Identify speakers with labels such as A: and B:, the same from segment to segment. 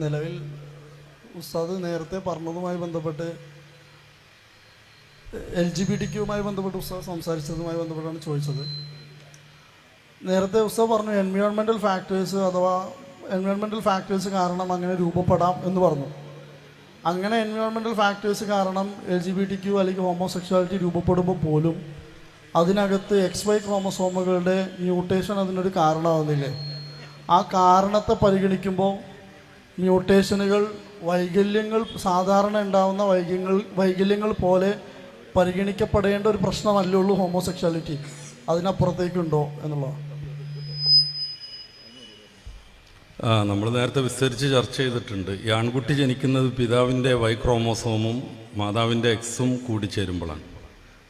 A: നിലവിൽ ഉസ്താദ് നേരത്തെ പറഞ്ഞതുമായി ബന്ധപ്പെട്ട് എൽ ജി ബി ടിക്കുമായി ബന്ധപ്പെട്ട് ഉസ്താദ് സംസാരിച്ചതുമായി ബന്ധപ്പെട്ടാണ് ചോദിച്ചത്. നേരത്തെ ഉസ്താദ് പറഞ്ഞു എൻവയോൺമെന്റൽ ഫാക്ടേഴ്സ് അഥവാ എൻവയോൺമെന്റൽ ഫാക്ടേഴ്സ് കാരണം അങ്ങനെ രൂപപ്പെടാം എന്ന് പറഞ്ഞു. അങ്ങനെ എൻവയോൺമെന്റൽ ഫാക്ടേഴ്സ് കാരണം L G B T Q അല്ലെങ്കിൽ ഹോമോസെക്ഷുവാലിറ്റി രൂപപ്പെടുമ്പോൾ പോലും അതിനകത്ത് എക്സ് വൈ ക്രോമസോമുകളുടെ മ്യൂട്ടേഷൻ അതിനൊരു കാരണമാകുന്നില്ലേ ആ കാരണത്തെ പരിഗണിക്കുമ്പോൾ മ്യൂട്ടേഷനുകൾ വൈകല്യങ്ങൾ സാധാരണ ഉണ്ടാവുന്ന വൈകല്യങ്ങൾ വൈകല്യങ്ങൾ പോലെ പരിഗണിക്കപ്പെടേണ്ട ഒരു പ്രശ്നമല്ലേ ഉള്ളൂ ഹോമോസെക്ഷാലിറ്റി അതിനപ്പുറത്തേക്കുണ്ടോ എന്നുള്ളത്.
B: ആ നമ്മൾ നേരത്തെ വിസ്തരിച്ച് ചർച്ച ചെയ്തിട്ടുണ്ട്. ഈ ആൺകുട്ടി ജനിക്കുന്നത് പിതാവിന്റെ വൈ ക്രോമോസോമും മാതാവിന്റെ എക്സും കൂടി ചേരുമ്പോഴാണ്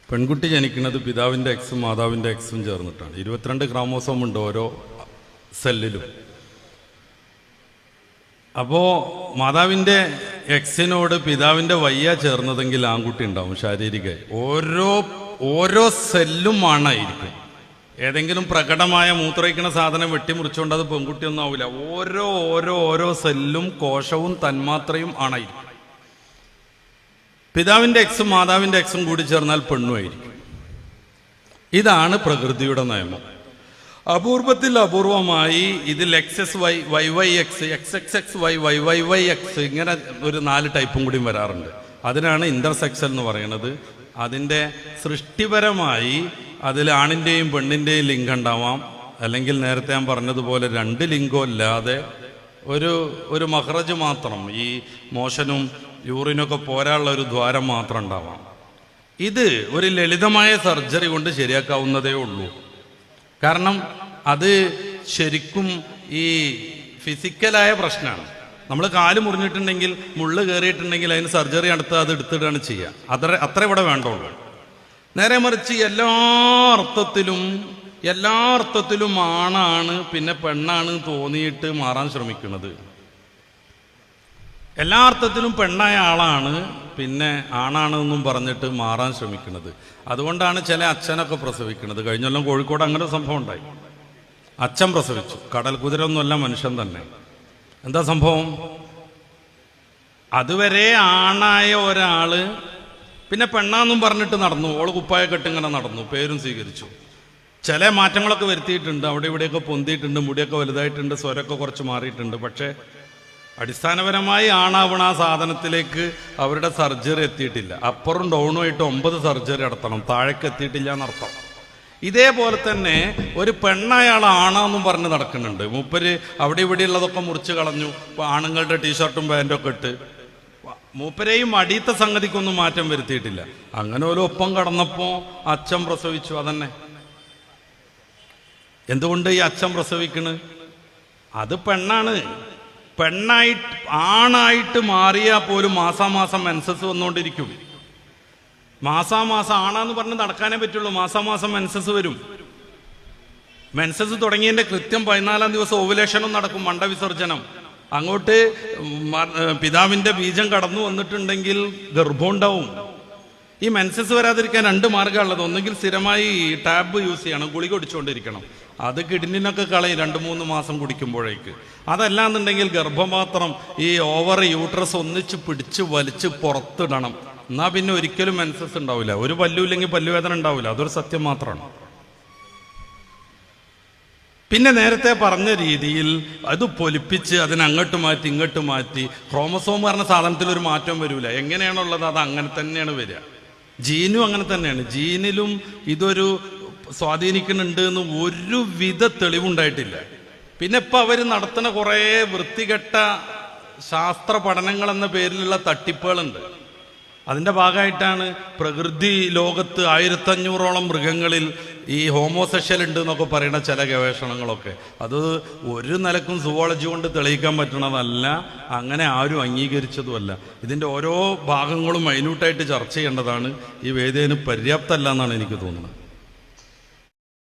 B: പെൺകുട്ടി ജനിക്കുന്നത് പിതാവിന്റെ എക്സും മാതാവിന്റെ എക്സും ചേർന്നിട്ടാണ്. ഇരുപത്തിരണ്ട് ക്രോമോസോം ഉണ്ട് ഓരോ സെല്ലിലും. അപ്പോൾ മാതാവിന്റെ എക്സിനോട് പിതാവിന്റെ വയ്യ ചേർന്നതെങ്കിൽ ആൺകുട്ടി ഉണ്ടാവും ശാരീരിക. ഓരോ ഓരോ സെല്ലും ആണായിരിക്കും ഏതെങ്കിലും പ്രകടമായ മൂത്രയിക്കണ സാധനം വെട്ടിമുറിച്ചുകൊണ്ട് അത് പെൺകുട്ടിയൊന്നും ആവില്ല ഓരോ ഓരോ ഓരോ സെല്ലും കോശവും തന്മാത്രയും ആണായിരിക്കും. പിതാവിന്റെ എക്സും മാതാവിന്റെ എക്സും കൂടി ചേർന്നാൽ പെണ്ണുമായിരിക്കും. ഇതാണ് പ്രകൃതിയുടെ നിയമം. അപൂർവത്തിൽ അപൂർവമായി ഇതിൽ X S Y Y Y X X X X Y Y Y Y X ഇങ്ങനെ ഒരു നാല് ടൈപ്പും കൂടിയും വരാറുണ്ട്. അതിനാണ് ഇന്റർസെക്സൽ എന്ന് പറയുന്നത്. അതിന്റെ സൃഷ്ടിപരമായി അതിൽ ആണിന്റെയും പെണ്ണിന്റെയും ലിംഗം ഉണ്ടാവാം. അല്ലെങ്കിൽ നേരത്തെ ഞാൻ പറഞ്ഞതുപോലെ രണ്ട് ലിംഗോ ഇല്ലാതെ ഒരു ഒരു മഹ്റജ് മാത്രം ഈ മോശനും യൂറിനൊക്കെ പോരാനുള്ള ഒരു ദ്വാരം മാത്രം ഉണ്ടാവാം. ഇത് ഒരു ലളിതമായ സർജറി കൊണ്ട് ശരിയാക്കാവുന്നതേ ഉള്ളൂ. കാരണം അത് ശരിക്കും ഈ ഫിസിക്കലായ പ്രശ്നമാണ് നമ്മൾ കാൽ മുറിഞ്ഞിട്ടുണ്ടെങ്കിൽ മുള്ള് കയറിയിട്ടുണ്ടെങ്കിൽ അതിന് സർജറി നടത്തുക അത് എടുത്തിടുകയാണ് ചെയ്യുക അത്ര അത്ര ഇവിടെ വേണ്ടുള്ളൂ. നേരെ മറിച്ച് എല്ലാ അർത്ഥത്തിലും എല്ലാ അർത്ഥത്തിലും ആണാണ് പിന്നെ പെണ്ണാണ് തോന്നിയിട്ട് മാറാൻ ശ്രമിക്കുന്നത്. എല്ലാ അർത്ഥത്തിലും പെണ്ണായ ആളാണ് പിന്നെ ആണാണെന്നും പറഞ്ഞിട്ട് മാറാൻ ശ്രമിക്കുന്നത്. അതുകൊണ്ടാണ് ചില അച്ഛനൊക്കെ പ്രസവിക്കുന്നത്. കഴിഞ്ഞ കൊല്ലം കോഴിക്കോട് അങ്ങനെ സംഭവം ഉണ്ടായി. അച്ഛൻ പ്രസവിച്ചു. കടൽ കുതിര ഒന്നുമല്ല മനുഷ്യൻ തന്നെ. എന്താ സംഭവം? അതുവരെ ആണായ ഒരാൾ പിന്നെ പെണ്ണാന്നും പറഞ്ഞിട്ട് നടന്നു. ഓൾ കുപ്പായ കെട്ടിങ്ങനെ നടന്നു. പേരും സ്വീകരിച്ചു. ചില മാറ്റങ്ങളൊക്കെ വരുത്തിയിട്ടുണ്ട്. അവിടെ ഇവിടെയൊക്കെ പൊന്തിയിട്ടുണ്ട്. മുടിയൊക്കെ വലുതായിട്ടുണ്ട്. സ്വരമൊക്കെ കുറച്ച് മാറിയിട്ടുണ്ട്. പക്ഷേ അടിസ്ഥാനപരമായി ആണാവണ ആ സാധനത്തിലേക്ക് അവരുടെ സർജറി എത്തിയിട്ടില്ല. അപ്പറും ഡൗണും ആയിട്ട് ഒമ്പത് സർജറി നടത്തണം. താഴേക്ക് എത്തിയിട്ടില്ല എന്നർത്ഥം. ഇതേപോലെ തന്നെ ഒരു പെണ്ണയാൾ ആണെന്നും പറഞ്ഞ് നടക്കുന്നുണ്ട്. മൂപ്പര് അവിടെ ഇവിടെ ഉള്ളതൊക്കെ മുറിച്ച് കളഞ്ഞു. ആണുങ്ങളുടെ ടീഷർട്ടും പാന്റും ഒക്കെ ഇട്ട്. മൂപ്പരെയും അടിയത്ത സംഗതിക്കൊന്നും മാറ്റം വരുത്തിയിട്ടില്ല. അങ്ങനെ ഒരു ഒപ്പം കടന്നപ്പോൾ അച്ഛൻ പ്രസവിച്ചു. അതന്നെ. എന്തുകൊണ്ട് ഈ അച്ഛൻ പ്രസവിക്കണ്? അത് പെണ്ണാണ്. പെണ്ണായിട്ട് ആണായിട്ട് മാറിയാൽ പോലും മാസാമാസം മെൻസസ് വന്നുകൊണ്ടിരിക്കും. മാസാമാസം ആണാന്ന് പറഞ്ഞ് നടക്കാനേ പറ്റുള്ളൂ. മാസാമാസം മെൻസസ് വരും. മെൻസസ് തുടങ്ങിയതിന്റെ കൃത്യം പതിനാലാം ദിവസം ഓവുലേഷനും നടക്കും മണ്ടവിസർജനം അങ്ങോട്ട് പിതാവിന്റെ ബീജം കടന്നു വന്നിട്ടുണ്ടെങ്കിൽ ഗർഭം ഉണ്ടാവും. ഈ മെൻസസ് വരാതിരിക്കാൻ രണ്ട് മാർഗമുള്ളത് ഒന്നുകിൽ സ്ഥിരമായി ടാബ് യൂസ് ചെയ്യണം ഗുളിക ഒടിച്ചുകൊണ്ടിരിക്കണം അത് കിഡ്നിനൊക്കെ കളയും രണ്ട് മൂന്ന് മാസം കുടിക്കുമ്പോഴേക്ക്. അതല്ലാന്നുണ്ടെങ്കിൽ ഗർഭപാത്രം ഈ ഓവർ യൂട്രസ് ഒന്നിച്ച് പിടിച്ച് വലിച്ച് പുറത്തിടണം. എന്നാ പിന്നെ ഒരിക്കലും മെൻസസ് ഉണ്ടാവില്ല. ഒരു പല്ലുമില്ലെങ്കിൽ പല്ലുവേദന ഉണ്ടാവില്ല. അതൊരു സത്യം മാത്രമാണ്. പിന്നെ നേരത്തെ പറഞ്ഞ രീതിയിൽ അത് പൊലിപ്പിച്ച് അതിനങ്ങോട്ട് മാറ്റി ഇങ്ങോട്ട് മാറ്റി ക്രോമസോം പറഞ്ഞ സാധനത്തിൽ ഒരു മാറ്റം വരില്ല എങ്ങനെയാണുള്ളത് അത് അങ്ങനെ തന്നെയാണ് വരിക. ജീനും അങ്ങനെ തന്നെയാണ്. ജീനിലും ഇതൊരു സ്വാധീനിക്കുന്നുണ്ട് എന്ന് ഒരുവിധ തെളിവുണ്ടായിട്ടില്ല. പിന്നെ ഇപ്പൊ അവർ നടത്തുന്ന കുറേ വൃത്തികെട്ട ശാസ്ത്ര പഠനങ്ങൾ എന്ന പേരിലുള്ള തട്ടിപ്പുകളുണ്ട്. അതിന്റെ ഭാഗമായിട്ടാണ് പ്രകൃതി ലോകത്ത് ആയിരത്തഞ്ഞൂറോളം മൃഗങ്ങളിൽ ഈ ഹോമോസെക്ഷൽ ഉണ്ട് എന്നൊക്കെ പറയുന്ന ചില ഗവേഷണങ്ങളൊക്കെ. അത് ഒരു നിലക്കും സുവോളജി കൊണ്ട് തെളിയിക്കാൻ പറ്റണതല്ല അങ്ങനെ ആരും അംഗീകരിച്ചതുമല്ല. ഇതിന്റെ ഓരോ ഭാഗങ്ങളും മൈന്യൂട്ടായിട്ട് ചർച്ച ചെയ്യേണ്ടതാണ്. ഈ വേദിയന് പര്യാപ്തമല്ല എന്നാണ് എനിക്ക് തോന്നുന്നത്.